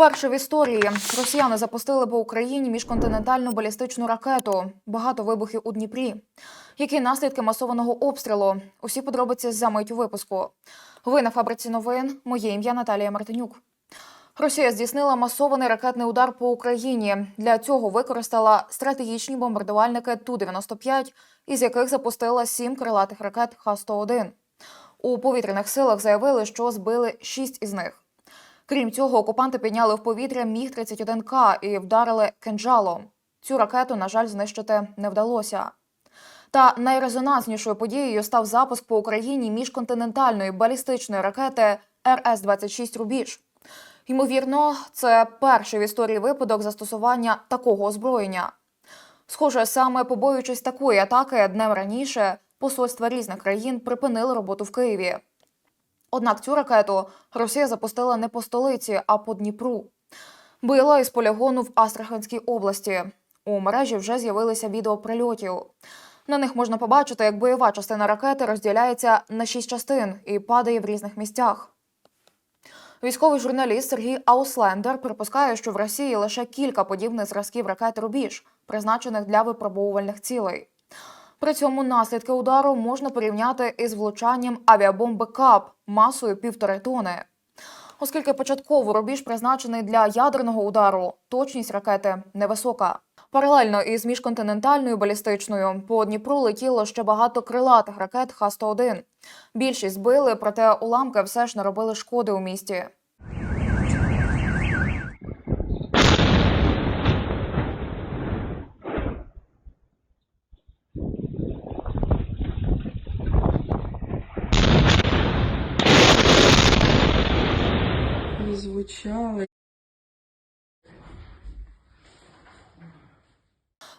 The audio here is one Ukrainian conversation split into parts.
Вперше в історії росіяни запустили по Україні міжконтинентальну балістичну ракету. Багато вибухів у Дніпрі. Які наслідки масованого обстрілу? Усі подробиці за мить у випуску. Ви на фабриці новин. Моє ім'я Наталія Мартинюк. Росія здійснила масований ракетний удар по Україні. Для цього використала стратегічні бомбардувальники Ту-95, із яких запустила сім крилатих ракет Х-101. У повітряних силах заявили, що збили шість із них. Крім цього, окупанти підняли в повітря міг 31 к і вдарили кинджалом. Цю ракету, на жаль, знищити не вдалося. Та найрезонанснішою подією став запуск по Україні міжконтинентальної балістичної ракети РС-26 Рубіж. Ймовірно, це перший в історії випадок застосування такого озброєння. Схоже, саме побоюючись такої атаки, днем раніше посольства різних країн припинили роботу в Києві. Однак цю ракету Росія запустила не по столиці, а по Дніпру. Била із полігону в Астраханській області. У мережі вже з'явилися відео прильотів. На них можна побачити, як бойова частина ракети розділяється на шість частин і падає в різних місцях. Військовий журналіст Сергій Ауслендер припускає, що в Росії лише кілька подібних зразків ракет Рубіж, призначених для випробовувальних цілей. При цьому наслідки удару можна порівняти із влучанням авіабомби КАП масою півтори тони. Оскільки початково рубіж призначений для ядерного удару, точність ракети невисока. Паралельно із міжконтинентальною балістичною по Дніпру летіло ще багато крилатих ракет Х-101. Більшість збили, проте уламки все ж не робили шкоди у місті. Не звучало.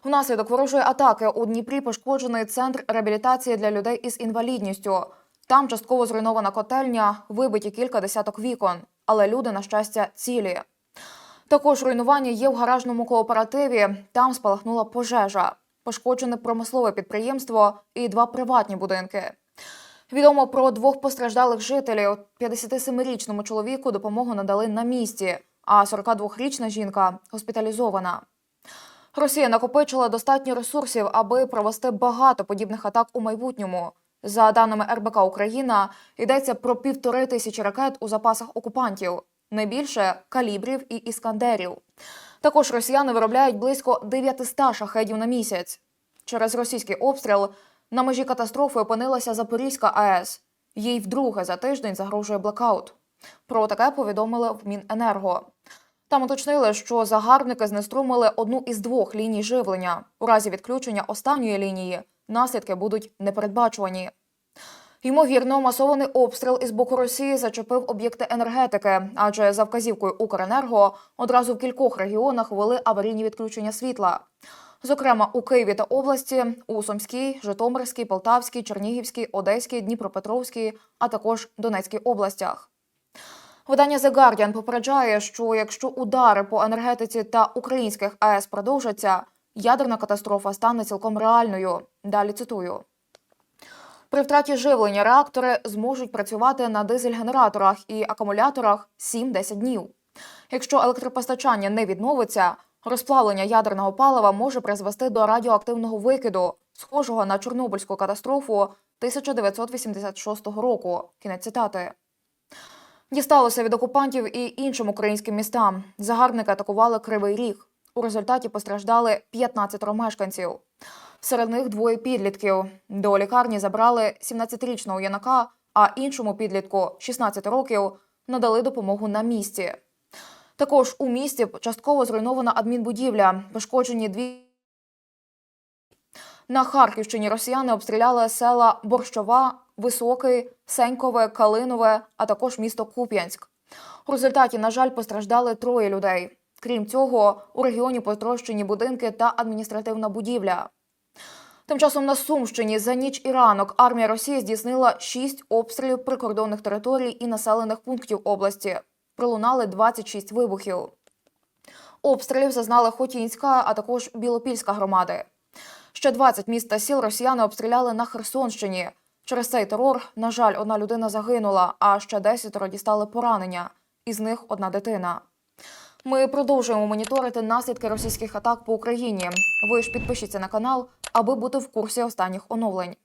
Внаслідок ворожої атаки у Дніпрі пошкоджений центр реабілітації для людей із інвалідністю. Там частково зруйнована котельня, вибиті кілька десяток вікон, але люди, на щастя, цілі. Також руйнування є в гаражному кооперативі. Там спалахнула пожежа. Пошкоджене промислове підприємство і два приватні будинки. Відомо про двох постраждалих жителів. 57-річному чоловіку допомогу надали на місці, а 42-річна жінка госпіталізована. Росія накопичила достатньо ресурсів, аби провести багато подібних атак у майбутньому. За даними РБК Україна, йдеться про півтори тисячі ракет у запасах окупантів, найбільше калібрів і іскандерів. Також росіяни виробляють близько 900 шахедів на місяць. Через російський обстріл на межі катастрофи опинилася Запорізька АЕС. Їй вдруге за тиждень загрожує блекаут. Про таке повідомили в Міненерго. Там уточнили, що загарбники знеструмили одну із двох ліній живлення. У разі відключення останньої лінії наслідки будуть непередбачувані. Ймовірно, масований обстріл із боку Росії зачепив об'єкти енергетики, адже за вказівкою Укренерго одразу в кількох регіонах ввели аварійні відключення світла. Зокрема, у Києві та області, у Сумській, Житомирській, Полтавській, Чернігівській, Одеській, Дніпропетровській, а також Донецькій областях. Видання The Guardian попереджає, що якщо удари по енергетиці та українських АЕС продовжаться, ядерна катастрофа стане цілком реальною. Далі цитую. При втраті живлення реактори зможуть працювати на дизель-генераторах і акумуляторах 7-10 днів. Якщо електропостачання не відновиться, розплавлення ядерного палива може призвести до радіоактивного викиду, схожого на Чорнобильську катастрофу 1986 року. Кінець цитати. Дісталося від окупантів і іншим українським містам. Загарбники атакували Кривий Ріг. У результаті постраждали 15 мешканців. Серед них двоє підлітків. До лікарні забрали 17-річного юнака, а іншому підлітку 16 років надали допомогу на місці. Також у місті частково зруйнована адмінбудівля, пошкоджені дві. На Харківщині росіяни обстріляли села Борщова, Високий, Сенькове, Калинове, а також місто Куп'янськ. У результаті, на жаль, постраждали троє людей. Крім цього, у регіоні потрощені будинки та адміністративна будівля. Тим часом на Сумщині за ніч і ранок армія Росії здійснила шість обстрілів прикордонних територій і населених пунктів області. Пролунали 26 вибухів. Обстрілів зазнали Хотінська, а також Білопільська громади. Ще 20 міст та сіл росіяни обстріляли на Херсонщині. Через цей терор, на жаль, одна людина загинула, а ще 10 дістали поранення. Із них одна дитина. Ми продовжуємо моніторити наслідки російських атак по Україні. Ви ж підпишіться на канал, аби бути в курсі останніх оновлень.